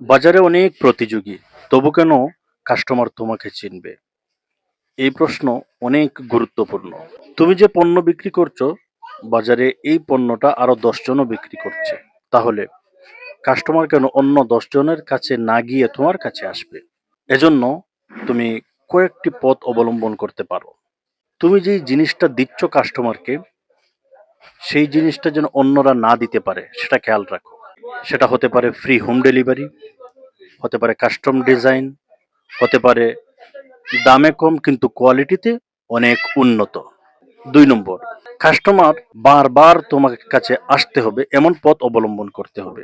বাজারে অনেক প্রতিযোগী, তবু কেন কাস্টমার তোমাকে চিনবে? এই প্রশ্ন অনেক গুরুত্বপূর্ণ। তুমি যে পণ্য বিক্রি করছ, বাজারে এই পণ্যটা আরও দশজনও বিক্রি করছে। তাহলে কাস্টমার কেন অন্য দশজনের কাছে না গিয়ে তোমার কাছে আসবে? এজন্য তুমি কয়েকটি পথ অবলম্বন করতে পারো। তুমি যেই জিনিসটা দিচ্ছ কাস্টমারকে সেই জিনিসটা যেন অন্যরা না দিতে পারে, সেটা খেয়াল রাখো। সেটা হতে পারে ফ্রি হোম ডেলিভারি হতে পারে কাস্টম ডিজাইন হতে পারে দামে কম কিন্তু কোয়ালিটিতে অনেক উন্নত। দুই নম্বর কাস্টমার বারবার তোমার কাছে আসতে হবে, এমন পথ অবলম্বন করতে হবে।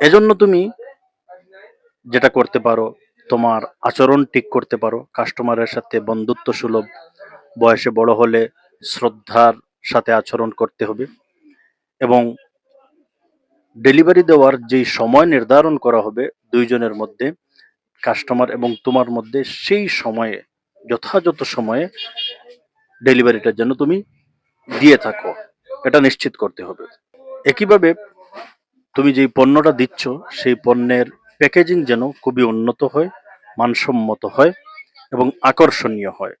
এজন্য তুমি যেটা করতে পারো, তোমার আচরণ ঠিক করতে পারো কাস্টমারের সাথে বন্ধুত্ব সুলভ, বয়সে বড় হলে শ্রদ্ধার সাথে আচরণ করতে হবে এবং ডেলিভারি দেওয়ার যেই সময় নির্ধারণ করা হবে দুইজনের মধ্যে কাস্টমার এবং তোমার মধ্যে, সেই সময়ে, যথাযথ সময়ে ডেলিভারিটা যেন তুমি দিয়ে থাকো। এটা নিশ্চিত করতে হবে। একইভাবে তুমি যেই পণ্যটা দিচ্ছ, সেই পণ্যের প্যাকেজিং যেন খুবই উন্নত হয়, মানসম্মত হয় এবং আকর্ষণীয় হয়।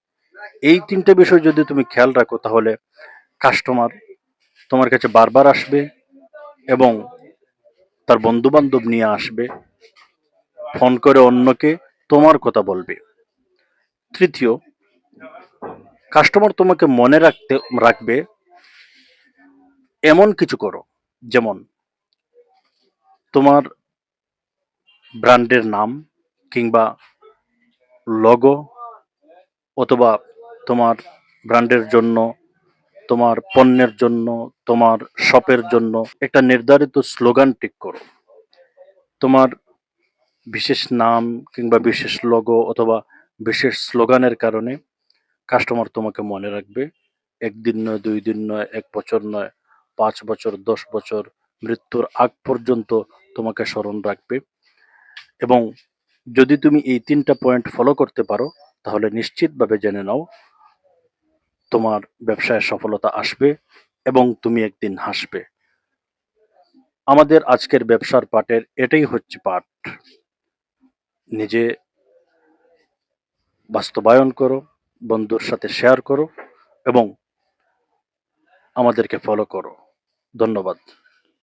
এই তিনটে বিষয় যদি তুমি খেয়াল রাখো, তাহলে কাস্টমার তোমার কাছে বারবার আসবে এবং তার বন্ধু বান্ধব নিয়ে আসবে, ফোন করে অন্যকে তোমার কথা বলবে। তৃতীয় কাস্টমার তোমাকে মনে রাখতে, রাখবে, এমন কিছু করো, যেমন তোমার ব্র্যান্ডের নাম কিংবা লগো অথবা তোমার ব্র্যান্ডের জন্য তোমার পণ্যের জন্য, তোমার শপের জন্য একটা নির্ধারিত স্লোগান ঠিক করো। তোমার বিশেষ নাম কিংবা বিশেষ লোগো অথবা বিশেষ স্লোগানের কারণে কাস্টমার তোমাকে মনে রাখবে, একদিন নয়, দুই দিন নয়, এক বছর নয়, পাঁচ বছর, দশ বছর, মৃত্যুর আগ পর্যন্ত তোমাকে স্মরণ রাখবে। এবং যদি তুমি এই তিনটা পয়েন্ট ফলো করতে পারো, তাহলে নিশ্চিতভাবে জেনে নাও তোমার ব্যবসায় সফলতা আসবে এবং তুমি একদিন হাসবে। আমাদের আজকের ব্যবসার পাঠের এটাই হচ্ছে পাঠ নিজে বাস্তবায়ন করো, বন্ধুর সাথে শেয়ার করো এবং আমাদেরকে ফলো করো। ধন্যবাদ।